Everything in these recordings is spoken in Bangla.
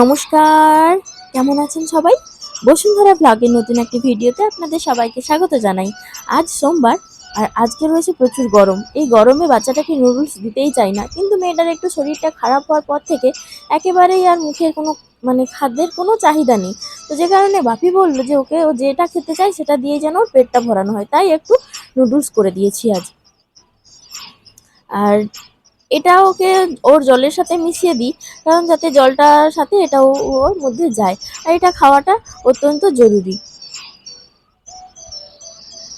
নমস্কার, কেমন আছেন সবাই? বসুন্ধরা ব্লগের নতুন একটি ভিডিওতে আপনাদের সবাইকে স্বাগত জানাই। আজ সোমবার, আর আজকে রয়েছে প্রচুর গরম। এই গরমে বাচ্চাটাকে নুডলস দিতেই চাই না, কিন্তু মেয়েটার একটু শরীরটা খারাপ হওয়ার পর থেকে একেবারেই আর মুখের কোনো মানে খাদ্যের কোনো চাহিদা নেই। তো যে কারণে বাপি বলল যে ওকে ও যেটা খেতে চায় সেটা দিয়ে যেন ওর পেটটা ভরানো হয়। তাই একটু নুডলস করে দিয়েছি আজ। আর এটা ওকে ওর জলের সাথে মিশিয়ে দিই, কারণ যাতে জলটার সাথে এটাও ওর মধ্যে যায়। আর এটা খাওয়াটা অত্যন্ত জরুরি।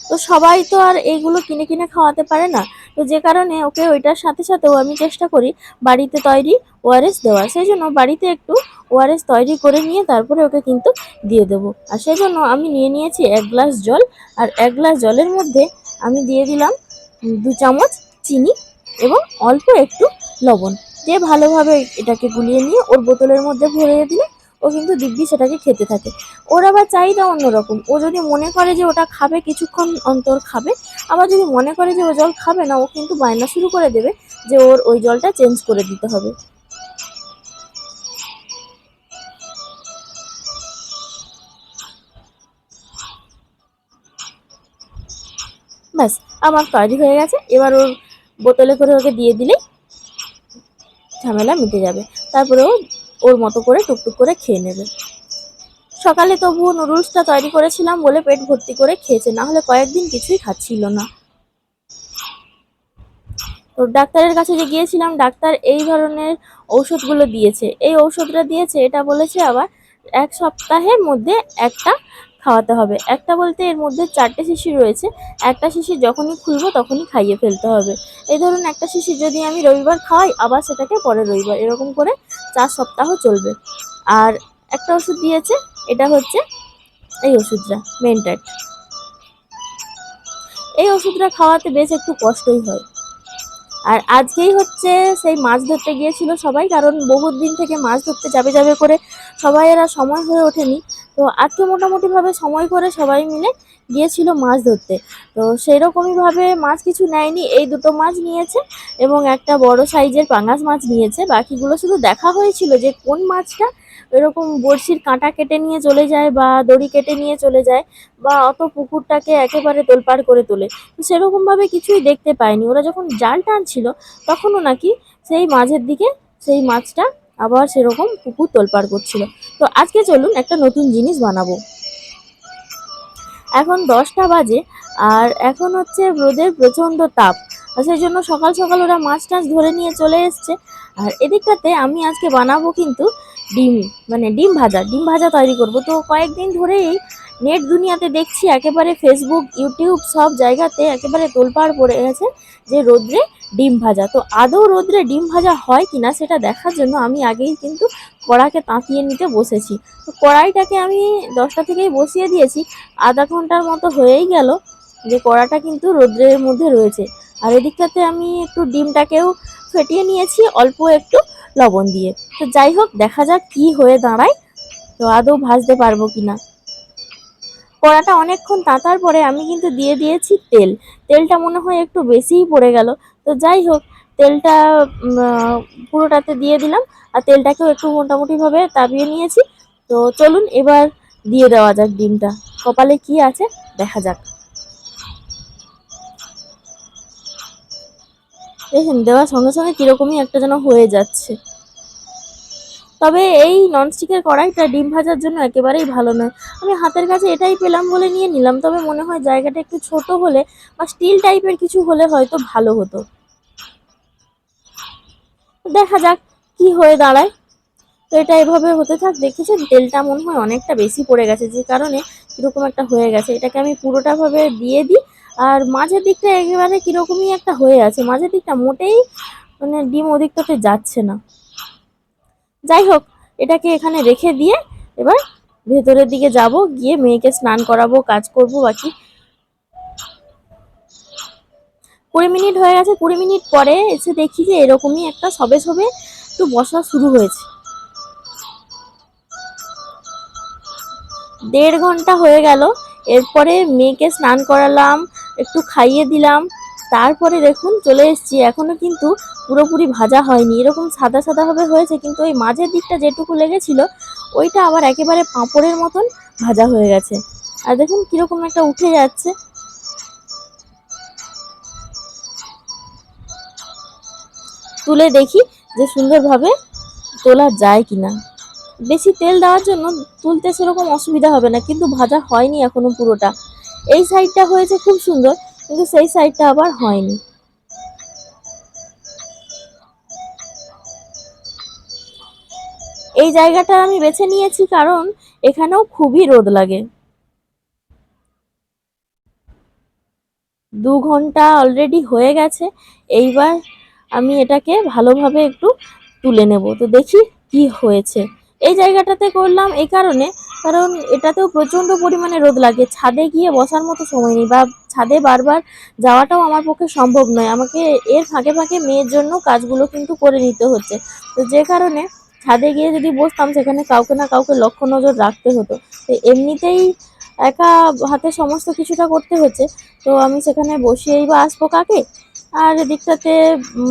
তো সবাই তো আর এইগুলো কিনে কিনে খাওয়াতে পারে না। তো যে কারণে ওকে ওইটার সাথে সাথেও আমি চেষ্টা করি বাড়িতে তৈরি ওআরএস দেওয়ার। সেই জন্য বাড়িতে একটু ওআরএস তৈরি করে নিয়ে তারপরে ওকে কিন্তু দিয়ে দেবো। আর সেই জন্য আমি নিয়ে নিয়েছি এক গ্লাস জল। আর এক গ্লাস জলের মধ্যে আমি দিয়ে দিলাম দু চামচ চিনি। এবং অল্প একটু লবণ। দিয়ে ভালোভাবে এটাকে গুলিয়ে নিয়ে ওর বোতলের মধ্যে ভরে দিলে ও কিন্তু দিব্যি সেটাকে খেতে থাকে। ওর আবার চাহিদা অন্যরকম। ও যদি মনে করে যে ওটা খাবে, কিছুক্ষণ অন্তর খাবে, আবার যদি মনে করে যে ও জল খাবে না, ও কিন্তু বায়না শুরু করে দেবে যে ওর ওই জলটা চেঞ্জ করে দিতে হবে। ব্যাস, আমার তৈরি হয়ে গেছে। এবার ওর বোতলে করে ওকে দিয়ে দিলে ঝামেলা মিটে যাবে। তারপরে ও ওর মতো করে টুকটুক করে খেয়ে নেবে। সকালে তবুও নুডলসটা তৈরি করেছিলাম বলে পেট ভর্তি করে খেয়েছে, না হলে কয়েকদিন কিছুই খাচ্ছিল না। তো ডাক্তারের কাছে যে গিয়েছিলাম, ডাক্তার এই ধরনের ঔষধগুলো দিয়েছে। এই ঔষধটা দিয়েছে, এটা বলেছে আবার এক সপ্তাহের মধ্যে একটা খাওয়াতে হবে। একটা বলতে এর মধ্যে চারটে শিশি রয়েছে। একটা শিশি যখনই খুলবো তখনই খাইয়ে ফেলতে হবে। এই ধরুন একটা শিশি যদি আমি রবিবার খাওয়াই, আবার সেটাকে পরে রবিবার। এরকম করে চার সপ্তাহ চলবে। আর একটা ওষুধ দিয়েছে, এটা হচ্ছে এই ওষুধটা মেন্টাট এই ওষুধটা খাওয়াতে বেশ একটু কষ্টই হয়। আর আজকেই হচ্ছে সেই মাছ ধরতে গিয়েছিল সবাই, কারণ বহুত দিন থেকে মাছ ধরতে যাবে যাবে করে সবাই এরা সময় হয়ে ওঠেনি। তো আজকে মোটামুটিভাবে সময় করে সবাই মিলে গিয়েছিল মাছ ধরতে। তো সেই রকমইভাবে মাছ কিছু নেয়নি, এই দুটো মাছ নিয়েছে এবং একটা বড় সাইজের পাঙাশ মাছ নিয়েছে। বাকিগুলো শুধু দেখা হয়েছিল যে কোন মাছটা এরকম বড়শির কাঁটা কেটে নিয়ে চলে যায় বা দড়ি কেটে নিয়ে চলে যায় বা অত পুকুরটাকে একেবারে তোলপাড় করে তোলে। তো সেরকমভাবে কিছুই দেখতে পায়নি ওরা যখন জাল টানছিল তখনও নাকি সেই মাঝের দিকে সেই মাছটা আবার সেরকম পুকুর তোলপাড় করছিল। তো আজকে চলুন একটা নতুন জিনিস বানাবো। এখন দশটা বাজে আর এখন হচ্ছে রোদের প্রচণ্ড তাপ। সেই জন্য সকাল সকাল ওরা মাছ টাছ ধরে নিয়ে চলে এসছে। আর এদিকটাতে আমি আজকে বানাবো কিন্তু ডিম মানে ডিম ভাজা ডিম ভাজা তৈরি করব। তো কয়েকদিন ধরেই নেট দুনিয়াতে দেখছি একেবারে ফেসবুক ইউটিউব সব জায়গাতে একেবারে তোলপাড় পড়ে গেছে যে রোদ্রে ডিম ভাজা। তো আদৌ রোদ্রে ডিম ভাজা হয় কিনা সেটা দেখার জন্য আমি আগেই কিন্তু কড়াকে তাঁতিয়ে নিতে বসেছি। তো কড়াইটাকে আমি দশটা থেকেই বসিয়ে দিয়েছি। আধা ঘণ্টার মতো হয়েই গেল যে কড়াটা কিন্তু রোদ্রের মধ্যে রয়েছে। আর এদিকটাতে আমি একটু ডিমটাকেও ফেটিয়ে নিয়েছি, অল্প একটু লবণ দিয়ে। তো যাই হোক, দেখা যাক কি হয়ে দাঁড়ায়। তো আদৌ ভাজতে পারব কিনা। কড়াটা অনেকক্ষণ তাতার পরে আমি কিন্তু দিয়ে দিয়েছি তেল। তেলটা মনে হয় একটু বেশিই পড়ে গেল। তো যাই হোক, তেলটা পুরোটাতে দিয়ে দিলাম আর তেলটাকেও একটু মোটামুটিভাবে তাবিয়ে নিয়েছি। তো চলুন এবার দিয়ে দেওয়া যাক ডিমটা। কপালে কি আছে দেখা যাক। দেখেন, দেওয়ার সঙ্গে সঙ্গে কীরকমই একটা যেন হয়ে যাচ্ছে। তবে এই ননস্টিকের কড়াইটা ডিম ভাজার জন্য একেবারেই ভালো নয়। আমি হাতের কাছে এটাই পেলাম বলে নিয়ে নিলাম। তবে মনে হয় জায়গাটা একটু ছোট হলে বা স্টিল টাইপের কিছু হলে হয়তো ভালো হতো। দেখা যাক কি হয়ে দাঁড়ায়। তো এটা এভাবে হতে থাক, দেখেছেন? তেলটা মনে হয় অনেকটা বেশি পড়ে গেছে, যে কারণে কীরকম একটা হয়ে গেছে। এটাকে আমি পুরোটাভাবে দিয়ে দিই। আর মাঝের দিকটা একেবারে কীরকমই একটা হয়ে আছে। মাঝের দিকটা মোটেই মানে ডিম ওদিকটাতে যাচ্ছে না। যাই হোক, এটাকে এখানে রেখে দিয়ে এবার ভেতরের দিকে যাব, গিয়ে মেয়েকে স্নান করাবো, কাজ করব, বাকি। কুড়ি মিনিট হয়ে গেছে, কুড়ি মিনিট পরে এসে দেখি যে এরকমই একটা সবে সবে একটু বসা শুরু হয়েছে। দেড় ঘণ্টা হয়ে গেল, এরপরে মেয়েকে স্নান করালাম, একটু খাইয়ে দিলাম, তারপরে দেখুন চলে এসেছি, এখনও কিন্তু পুরোপুরি ভাজা হয়নি। এরকম সাদা সাদা ভাবে হয়েছে, কিন্তু ওই মাঝের দিকটা যেটুকু লেগেছিল ওইটা আবার একেবারে পাঁপড়ের মতন ভাজা হয়ে গেছে। আর দেখুন কীরকম একটা উঠে যাচ্ছে। তুলে দেখি যে সুন্দরভাবে তোলা যায় কিনা। বেশি তেল দেওয়ার জন্য তুলতে সেরকম অসুবিধা হবে না, কিন্তু ভাজা হয়নি এখনও পুরোটা। এই সাইডটা হয়েছে খুব সুন্দর, কিন্তু সেই সাইডটা আবার হয়নি। এই জায়গাটা আমি বেছে নিয়েছি কারণ এখানেও খুবই রোদ লাগে। দু ঘণ্টা অলরেডি হয়ে গেছে, এইবার আমি এটাকে ভালোভাবে একটু তুলে নেব। তো দেখি কি হয়েছে। এই জায়গাটাতে করলাম এই কারণে, কারণ এটাতেও প্রচণ্ড পরিমাণে রোদ লাগে। ছাদে গিয়ে বসার মতো সময় নেই বা ছাদে বারবার যাওয়াটাও আমার পক্ষে সম্ভব নয়। আমাকে এর ফাঁকে ফাঁকে মেয়ের জন্য কাজগুলো কিন্তু করে নিতে হচ্ছে। তো যে কারণে ছাদে গিয়ে যদি বসতাম, সেখানে কাউকে না কাউকে লক্ষ্য নজর রাখতে হতো। তো এমনিতেই একা হাতে সমস্ত কিছুটা করতে হচ্ছে। তো আমি সেখানে বসিয়েই বা আসব কাকে? আর এদিকটাতে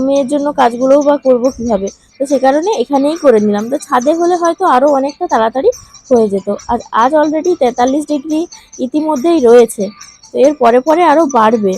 মেয়ের জন্য কাজগুলোও বা করব কীভাবে? তো সে কারণে এখানেই করে নিলাম। তো ছাদে হলে হয়তো আরও অনেকটা তাড়াতাড়ি হয়ে যেত। আর আজ অলরেডি তেতাল্লিশ ডিগ্রি ইতিমধ্যেই রয়েছে। তো এর পরে পরে আরও বাড়বে।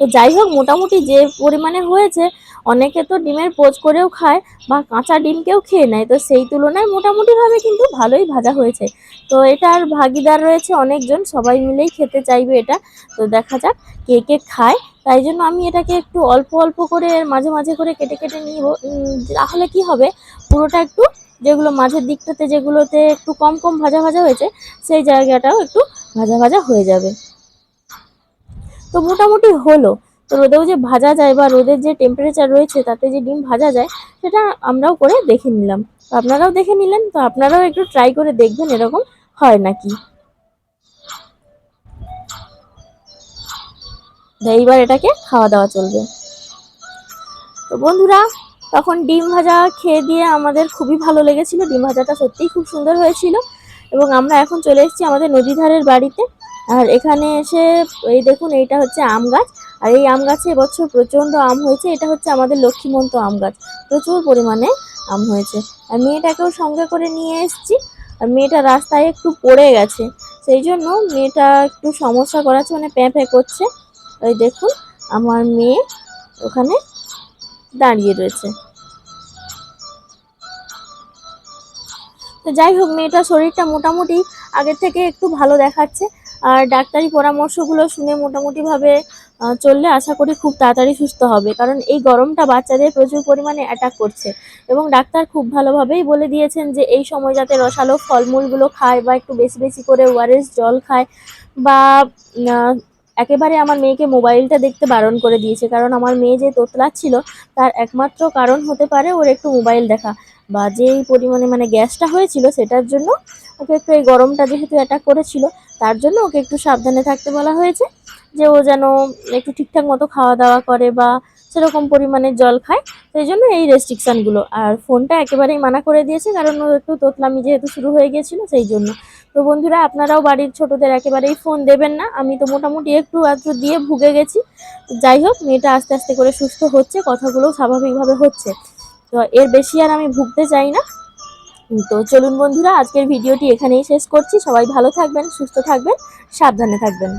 তো যাই হোক, মোটামুটি যে পরিমাণে হয়েছে, অনেকে তো ডিমের পোচ করেও খায় বা কাঁচা ডিমকেও খেয়ে নেয়। তো সেই তুলনায় মোটামুটিভাবে কিন্তু ভালোই ভাজা হয়েছে। তো এটার ভাগিদার রয়েছে অনেকজন, সবাই মিলেই খেতে চাইবে এটা। তো দেখা যাক কে কে খায়। তাই জন্য আমি এটাকে একটু অল্প অল্প করে মাঝে মাঝে করে কেটে কেটে নিব। তাহলে কি হবে? পুরোটা একটু যেগুলো মাঝের দিকটাতে যেগুলোতে একটু কম কম ভাজা ভাজা হয়েছে, সেই জায়গাটাও একটু ভাজা ভাজা হয়ে যাবে। তো মোটামুটি হলো। তো রোদেও যে ভাজা যায় বা রোদের যে টেম্পারেচার রয়েছে, তাতে যে ডিম ভাজা যায়, সেটা আমরাও করে দেখে নিলাম। তো আপনারাও দেখে নিলেন, তো আপনারাও একটু ট্রাই করে দেখবেন এরকম হয় নাকি। এইবার এটাকে খাওয়া দাওয়া চলবে। তো বন্ধুরা, তখন ডিম ভাজা খেয়ে দিয়ে আমাদের খুবই ভালো লেগেছিল। ডিম ভাজাটা সত্যিই খুব সুন্দর হয়েছিল। এবং আমরা এখন চলে এসেছি আমাদের নদী ধারের বাড়িতে। আর এখানে এসে, এই দেখুন, এইটা হচ্ছে আম গাছ। আর এই আম গাছে এবছর প্রচণ্ড আম হয়েছে। এটা হচ্ছে আমাদের লক্ষ্মীমন্ত আম গাছ। প্রচুর পরিমাণে আম হয়েছে। আর মেয়েটাকেও সঙ্গে করে নিয়ে এসেছি। আর মেয়েটা রাস্তায় একটু পড়ে গেছে। সেই জন্য মেয়েটা একটু সমস্যা করাচ্ছে মানে প্যাঁ প্যাঁ করছে। ওই দেখুন, আমার মেয়ে ওখানে দাঁড়িয়ে রয়েছে। তো যাই হোক, মেয়েটার শরীরটা মোটামুটি আগের থেকে একটু ভালো দেখাচ্ছে। আর ডাক্তারি পরামর্শগুলো শুনে মোটামুটিভাবে চললে আশা করি খুব তাড়াতাড়ি সুস্থ হবে। কারণ এই গরমটা বাচ্চাদের প্রচুর পরিমাণে অ্যাটাক করছে। এবং ডাক্তার খুব ভালোভাবেই বলে দিয়েছেন যে, এই সময় যাতে রসালো ফলমূলগুলো খায় বা একটু বেশি বেশি করে ওআরএস জল খায় বা একেবারে আমার মেয়েকে মোবাইলটা দেখতে বারণ করে দিয়েছে। কারণ আমার মেয়ে যে তোতলাচ্ছিল তার একমাত্র কারণ হতে পারে ওর একটু মোবাইল দেখা। বা যেই পরিমাণে মানে গ্যাসটা হয়েছিল সেটার জন্য ওকে একটু এই গরমটা যেহেতু অ্যাটাক করেছিল, তার জন্য ওকে একটু সাবধানে থাকতে বলা হয়েছে যে ও যেন একটু ঠিকঠাক মতো খাওয়া দাওয়া করে বা সেরকম পরিমাণে জল খায়। সেই জন্য এই রেস্ট্রিকশানগুলো আর ফোনটা একেবারেই মানা করে দিয়েছে, কারণ ও একটু তোতলামি যেহেতু শুরু হয়ে গিয়েছিল, সেই জন্য। তো বন্ধুরা, আপনারাও বাড়ির ছোটদের একেবারেই ফোন দেবেন না। আমি তো মোটামুটি একটু আধটু দিয়ে ভুগে গেছি। যাই হোক, মেয়েটা আস্তে আস্তে করে সুস্থ হচ্ছে কথাগুলোও স্বাভাবিকভাবে হচ্ছে। তো এর বেশি আর আমি ভুগতে চাই না। তো চলুন বন্ধুরা, আজকের ভিডিওটি এখানেই শেষ করছি। সবাই ভালো থাকবেন, সুস্থ থাকবেন, সাবধানে থাকবেন।